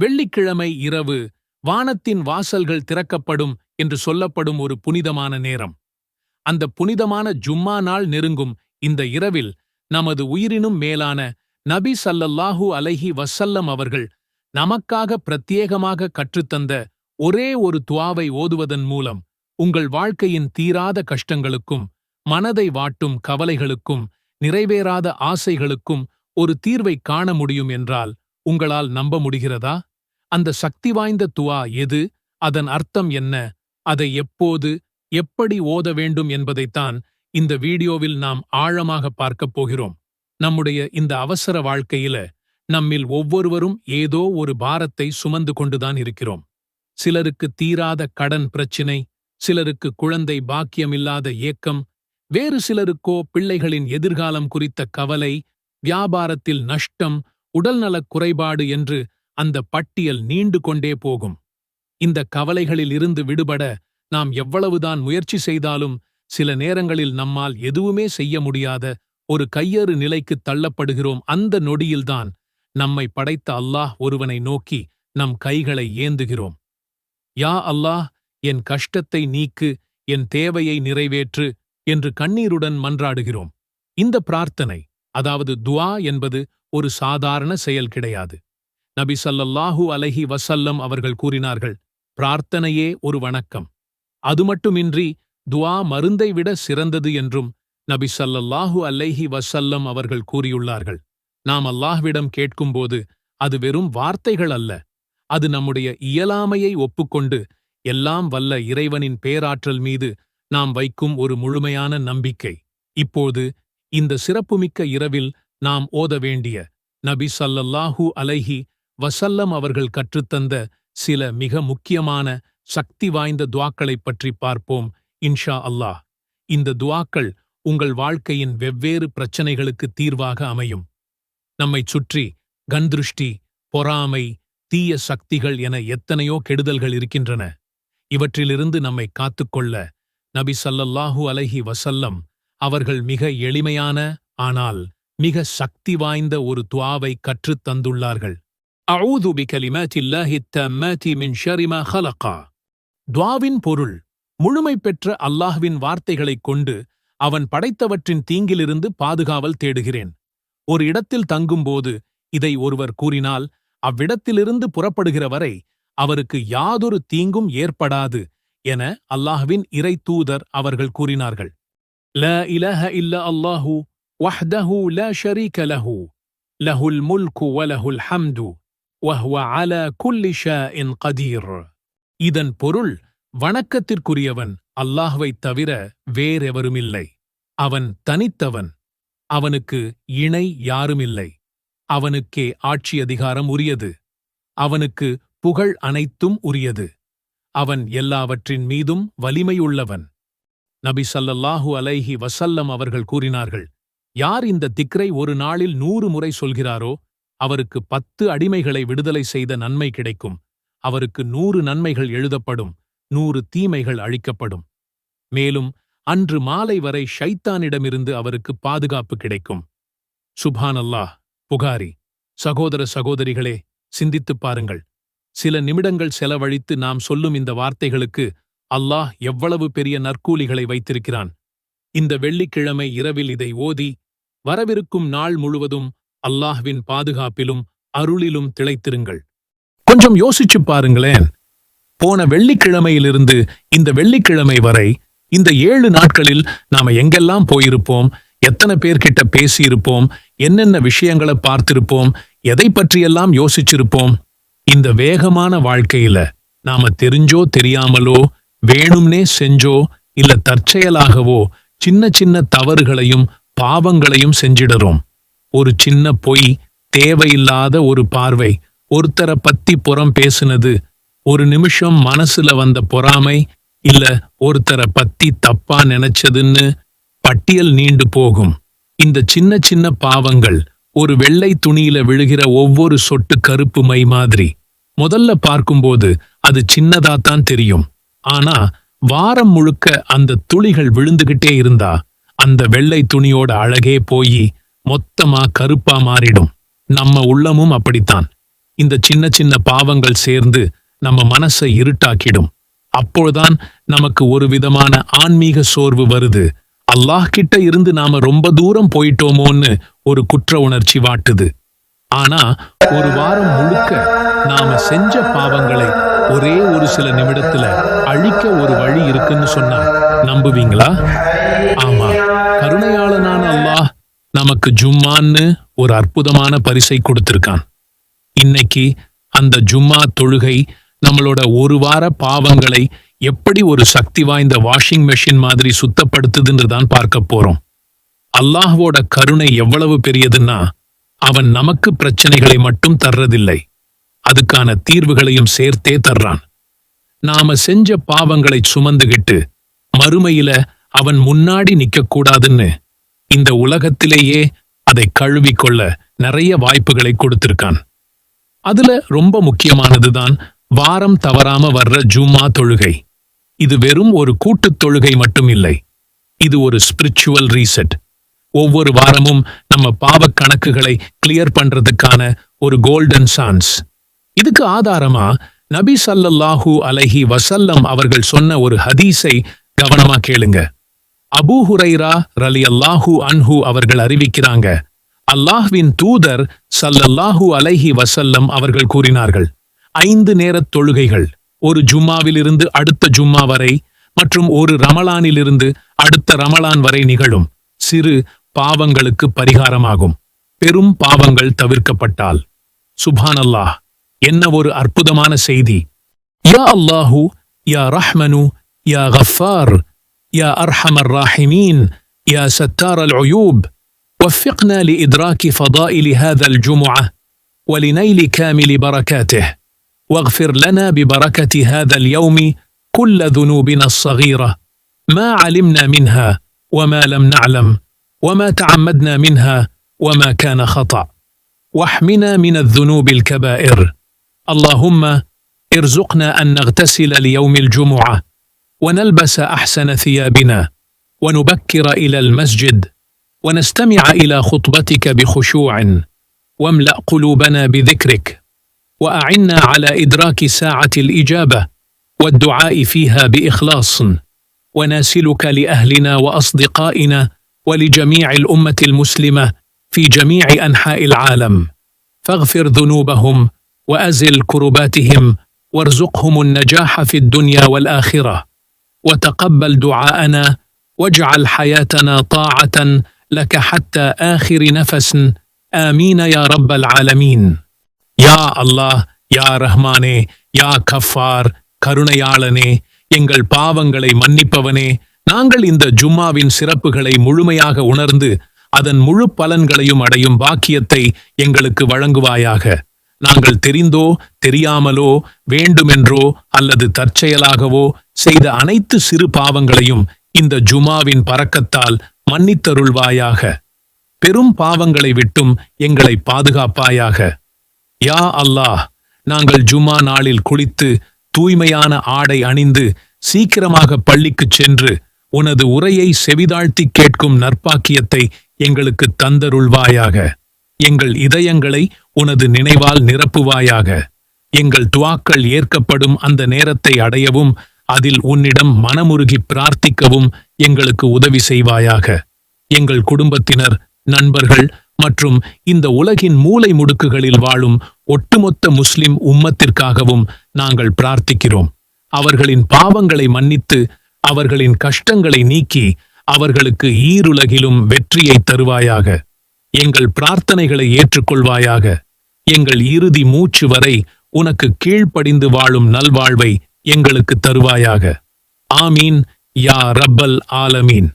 வெள்ளிக்கிழமை இரவு வானத்தின் வாசல்கள் திறக்கப்படும் என்று சொல்லப்படும் ஒரு புனிதமான நேரம். அந்த புனிதமான ஜும்மா நாள் நெருங்கும் இந்த இரவில் நமது உயிரினும் மேலான நபி சல்லல்லாஹு அலைஹி வசல்லம் அவர்கள் நமக்காக பிரத்யேகமாக கற்றுத்தந்த ஒரே ஒரு துவாவை ஓதுவதன் மூலம் உங்கள் வாழ்க்கையின் தீராத கஷ்டங்களுக்கும் மனதை வாட்டும் கவலைகளுக்கும் நிறைவேறாத ஆசைகளுக்கும் ஒரு தீர்வை காண முடியும் என்றால் உங்களால் நம்ப முடிகிறதா? அந்த சக்தி வாய்ந்த துவா எது? அதன் அர்த்தம் என்ன? அதை எப்போது எப்படி ஓத வேண்டும் என்பதைத்தான் இந்த வீடியோவில் நாம் ஆழமாக பார்க்கப் போகிறோம். நம்முடைய இந்த அவசர வாழ்க்கையில நம்மில் ஒவ்வொருவரும் ஏதோ ஒரு பாரத்தை சுமந்து கொண்டுதான் இருக்கிறோம். சிலருக்கு தீராத கடன் பிரச்சினை சிலருக்கு குழந்தை பாக்கியமில்லாத ஏக்கம் வேறு சிலருக்கோ பிள்ளைகளின் எதிர்காலம் குறித்த கவலை வியாபாரத்தில் நஷ்டம் உடல்நலக் குறைபாடு என்று அந்த பட்டியல் நீண்டு கொண்டே போகும். இந்த கவலைகளில் இருந்து விடுபட நாம் எவ்வளவுதான் முயற்சி செய்தாலும் சில நேரங்களில் நம்மால் எதுவுமே செய்ய முடியாத ஒரு கையறு நிலைக்கு தள்ளப்படுகிறோம். அந்த நொடியில்தான் நம்மை படைத்த அல்லாஹ் ஒருவனை நோக்கி நம் கைகளை ஏந்துகிறோம். யா அல்லாஹ் என் கஷ்டத்தை நீக்கு என் தேவையை நிறைவேற்று என்று கண்ணீருடன் மன்றாடுகிறோம். இந்த பிரார்த்தனை அதாவது துவா என்பது ஒரு சாதாரண செயல் கிடையாது. நபி சல்லல்லாஹூ அலஹி வசல்லம் அவர்கள் கூறினார்கள் பிரார்த்தனையே ஒரு வணக்கம். அது மட்டுமின்றி துவா மருந்தை விட சிறந்தது என்றும் நபி சல்லல்லாஹு அலைஹி வசல்லம் அவர்கள் கூறியுள்ளார்கள். நாம் அல்லாஹ்விடம் கேட்கும்போது அது வெறும் வார்த்தைகள் அல்ல. அது நம்முடைய இயலாமையை ஒப்புக்கொண்டு எல்லாம் வல்ல இறைவனின் பேராற்றல் மீது நாம் வைக்கும் ஒரு முழுமையான நம்பிக்கை. இப்போது இந்த சிறப்புமிக்க இரவில் நாம் ஓத வேண்டிய நபி சல்லல்லாஹூ அலைஹி வசல்லம் அவர்கள் கற்றுத்தந்த சில மிக முக்கியமான சக்தி வாய்ந்த துவாக்களைப் பற்றி பார்ப்போம் இன்ஷா அல்லாஹ். இந்த துவாக்கள் உங்கள் வாழ்க்கையின் வெவ்வேறு பிரச்சனைகளுக்கு தீர்வாக அமையும். நம்மைச் சுற்றி கண்திருஷ்டி பொறாமை தீய சக்திகள் என எத்தனையோ கெடுதல்கள் இருக்கின்றன. இவற்றிலிருந்து நம்மை காத்துக்கொள்ள நபி சல்லல்லாஹூ அலைஹி வசல்லம் அவர்கள் மிக எளிமையான ஆனால் மிக சக்தி வாய்ந்த ஒரு துவாவை கற்றுத் தந்துள்ளார்கள். அஊது பிகலிமாத்தில்லாஹி தம்மாத்தி மின் ஷரிமா ஹலகா துவாவின் பொருள் முழுமை பெற்ற அல்லாஹ்வின் வார்த்தைகளைக் கொண்டு அவன் படைத்தவற்றின் தீங்கிலிருந்து பாதுகாவல் தேடுகிறேன். ஒரு இடத்தில் தங்கும்போது இதை ஒருவர் கூறினால் அவ்விடத்திலிருந்து புறப்படுகிற வரை அவருக்கு யாதொரு தீங்கும் ஏற்படாது என அல்லாஹ்வின் இறை தூதர் அவர்கள் கூறினார்கள். ல இலஹ இல்ல அல்லாஹூ வஹ்தஹு ல ஷரீக லஹு லஹுல் முல்கு வலஹுல் ஹம்து. வஹ்வ அல குல்லி ஷாஇன் கதீர் இதன் பொருள் வணக்கத்திற்குரியவன் அல்லாஹ்வைத் தவிர வேறெவருமில்லை. அவன் தனித்தவன் அவனுக்கு இணை யாருமில்லை. அவனுக்கே ஆட்சி அதிகாரம் உரியது. அவனுக்கு புகழ் அனைத்தும் உரியது. அவன் எல்லாவற்றின் மீதும் வலிமையுள்ளவன் நபி சல்லல்லாஹு அலைஹி வசல்லம் அவர்கள் கூறினார்கள் யார் இந்த திக்ரை ஒரு நாளில் நூறு முறை சொல்கிறாரோ அவருக்கு பத்து அடிமைகளை விடுதலை செய்த நன்மை கிடைக்கும். அவருக்கு நூறு நன்மைகள் எழுதப்படும். நூறு தீமைகள் அழிக்கப்படும். மேலும் அன்று மாலை வரை ஷைத்தானிடமிருந்து அவருக்கு பாதுகாப்பு கிடைக்கும். சுபான் அல்லாஹ் புகாரி. சகோதர சகோதரிகளே சிந்தித்துப் பாருங்கள். சில நிமிடங்கள் செலவழித்து நாம் சொல்லும் இந்த வார்த்தைகளுக்கு அல்லாஹ் எவ்வளவு பெரிய நற்கூலிகளை வைத்திருக்கிறான். இந்த வெள்ளிக்கிழமை இரவில் இதை ஓதி வரவிருக்கும் நாள் முழுவதும் அல்லாஹ்வின் பாதுகாப்பிலும் அருளிலும் திளைத்திருங்கள். கொஞ்சம் யோசிச்சு பாருங்களேன். போன வெள்ளிக்கிழமையிலிருந்து இந்த வெள்ளிக்கிழமை வரை இந்த ஏழு நாட்களில் நாம எங்கெல்லாம் போயிருப்போம் எத்தனை பேர்கிட்ட பேசியிருப்போம் என்னென்ன விஷயங்களை பார்த்திருப்போம் எதை பற்றியெல்லாம் யோசிச்சிருப்போம் இந்த வேகமான வாழ்க்கையில நாம தெரிஞ்சோ தெரியாமலோ வேணும்னே செஞ்சோ இல்ல தற்செயலாகவோ சின்ன சின்ன தவறுகளையும் பாவங்களையும் செஞ்சிடுறோம். ஒரு சின்ன பொய் தேவையில்லாத ஒரு பார்வை. ஒருத்தரை பத்தி புறம் பேசுனது. ஒரு நிமிஷம் மனசுல வந்த பொறாமை இல்ல ஒருத்தரை பத்தி தப்பா நினைச்சதுன்னு பட்டியல் நீண்டு போகும். இந்த சின்ன சின்ன பாவங்கள் ஒரு வெள்ளை துணியில விழுகிற ஒவ்வொரு சொட்டு கருப்பு மை மாதிரி. முதல்ல பார்க்கும்போது அது சின்னதாத்தான் தெரியும். ஆனா வாரம் முழுக்க அந்த துளிகள் விழுந்துகிட்டே இருந்தா அந்த வெள்ளை துணியோட அழகே போயி மொத்தமா கருப்பா மாறிடும். நம்ம உள்ளமும் அப்படித்தான். இந்த சின்ன சின்ன பாவங்கள் சேர்ந்து நம்ம மனசை இருட்டாக்கிடும். அப்போதான் நமக்கு ஒரு விதமான ஆன்மீக சோர்வு வருது. அல்லாஹ் கிட்ட இருந்து நாம ரொம்ப தூரம் போயிட்டோமோன்னு ஒரு குற்ற உணர்ச்சி வாட்டுது. ஆனா ஒரு வாரம் முழுக்க நாம செஞ்ச பாவங்களை ஒரே ஒரு சில நிமிடத்துல அழிக்க ஒரு வழி இருக்குன்னு சொன்னா நம்புவீங்களா? ஆமா. கருணையாளனான அல்லாஹ் நமக்கு ஜும்மான்னு ஒரு அற்புதமான பரிசை கொடுத்திருக்கான். இன்னைக்கு அந்த ஜும்மா தொழுகை நம்மளோட ஒரு வார பாவங்களை எப்படி ஒரு சக்தி வாய்ந்த வாஷிங் மெஷின் மாதிரி சுத்தப்படுத்துதுன்னு தான் பார்க்க போறோம். அல்லாஹ்வோட கருணை எவ்வளவு பெரியதுன்னா அவன் நமக்கு பிரச்சனைகளை மட்டும் தர்றதில்லை. அதுக்கான தீர்வுகளையும் சேர்த்தே தர்றான். நாம செஞ்ச பாவங்களை சுமந்துகிட்டு மறுமையில அவன் முன்னாடி நிக்கக்கூடாதுன்னு இந்த உலகத்திலேயே அதை கழுவிக்கொள்ள நிறைய வாய்ப்புகளை கொடுத்திருக்கான். அதுல ரொம்ப முக்கியமானதுதான் வாரம் தவறாம வர்ற ஜூமா தொழுகை. இது வெறும் ஒரு கூட்டுத் தொழுகை மட்டும் இல்லை. இது ஒரு ஸ்பிரிச்சுவல் ரீசெட் ஒவ்வொரு வாரமும் நம்ம பாவக் கணக்குகளை கிளியர் பண்றதுக்கான ஒரு கோல்டன் சான்ஸ் இதுக்கு ஆதாரமா நபி சல்லல்லாஹூ அலைஹி வசல்லம் அவர்கள் சொன்ன ஒரு ஹதீஸை கவனமா கேளுங்க. அபூ ஹுரைரா ரலி அல்லாஹூ அன்ஹு அவர்கள் அறிவிக்கிறாங்க. அல்லாஹ்வின் தூதர் ஸல்லல்லாஹு அலைஹி வசல்லம் அவர்கள் கூறினார்கள் ஐந்து நேரத் தொழுகைகள் ஒரு ஜும்மாவிலிருந்து அடுத்த ஜும்மா வரை மற்றும் ஒரு ரமலானிலிருந்து அடுத்த ரமலான் வரை நிகழும். சிறு பாவங்களுக்கு பரிகாரமாகும். பெரும் பாவங்கள் தவிர்க்கப்பட்டால். சுபான் அல்லாஹ் என்ன ஒரு அற்புதமான செய்தி. யா அல்லாஹூ யா ரஹ்மனு யா கஃபார் يا أرحم الراحمين يا ستار العيوب وفقنا لإدراك فضائل هذا الجمعة ولنيل كامل بركاته. واغفر لنا ببركة هذا اليوم كل ذنوبنا الصغيرة ما علمنا منها وما لم نعلم وما تعمدنا منها وما كان خطأ. واحمنا من الذنوب الكبائر. اللهم ارزقنا أن نغتسل ليوم الجمعة ونلبس أحسن ثيابنا ونبكر إلى المسجد ونستمع إلى خطبتك بخشوع واملأ قلوبنا بذكرك وأعنا على إدراك ساعة الإجابة والدعاء فيها بإخلاص وناسلك لأهلنا وأصدقائنا ولجميع الأمة المسلمة في جميع أنحاء العالم. فاغفر ذنوبهم وأزل كرباتهم وارزقهم النجاح في الدنيا والآخرة. وتقبل دعاءنا واجعل حياتنا طاعة لك حتى آخر نفس آمين يا رب العالمين யா அல்லாஹ் யா ரஹ்மானே யா கஃபார் கருணையாளனே எங்கள் பாவங்களை மன்னிப்பவனே நாங்கள் இந்த ஜும்மாவின் சிறப்புகளை முழுமையாக உணர்ந்து அதன் முழு பலன்களையும் அடையும் பாக்கியத்தை எங்களுக்கு வழங்குவாயாக நாங்கள் தெரிந்தோ தெரியாமலோ வேண்டுமென்றோ அல்லது தற்செயலாகவோ செய்த அனைத்து சிறு பாவங்களையும் இந்த ஜுமாவின் பறக்கத்தால் மன்னித்தருள்வாயாக. பெரும் பாவங்களை விட்டும் எங்களை பாதுகாப்பாயாக. யா அல்லாஹ் நாங்கள் ஜுமா நாளில் குளித்து தூய்மையான ஆடை அணிந்து சீக்கிரமாக பள்ளிக்குச் சென்று உனது உரையை செவிதாழ்த்தி கேட்கும் நற்பாக்கியத்தை எங்களுக்கு தந்தருள்வாயாக. எங்கள் இதயங்களை உனது நினைவால் நிரப்புவாயாக. எங்கள் துவாக்கள் ஏற்கப்படும் அந்த நேரத்தை அடையவும் அதில் உன்னிடம் மனமுருகி பிரார்த்திக்கவும் எங்களுக்கு உதவி செய்வாயாக. எங்கள் குடும்பத்தினர் நண்பர்கள் மற்றும் இந்த உலகின் மூலை முடுக்குகளில் வாழும் ஒட்டுமொத்த முஸ்லிம் உம்மத்திற்காகவும் நாங்கள் பிரார்த்திக்கிறோம். அவர்களின் பாவங்களை மன்னித்து அவர்களின் கஷ்டங்களை நீக்கி அவர்களுக்கு ஈருலகிலும் வெற்றியை தருவாயாக. எங்கள் பிரார்த்தனைகளை ஏற்றுக்கொள்வாயாக. எங்கள் இறுதி மூச்சு வரை உனக்கு கீழ்ப்படிந்து வாழும் நல்வாழ்வை எங்களுக்கு தருவாயாக. ஆமீன். யா ரப்பல் ஆலமீன்.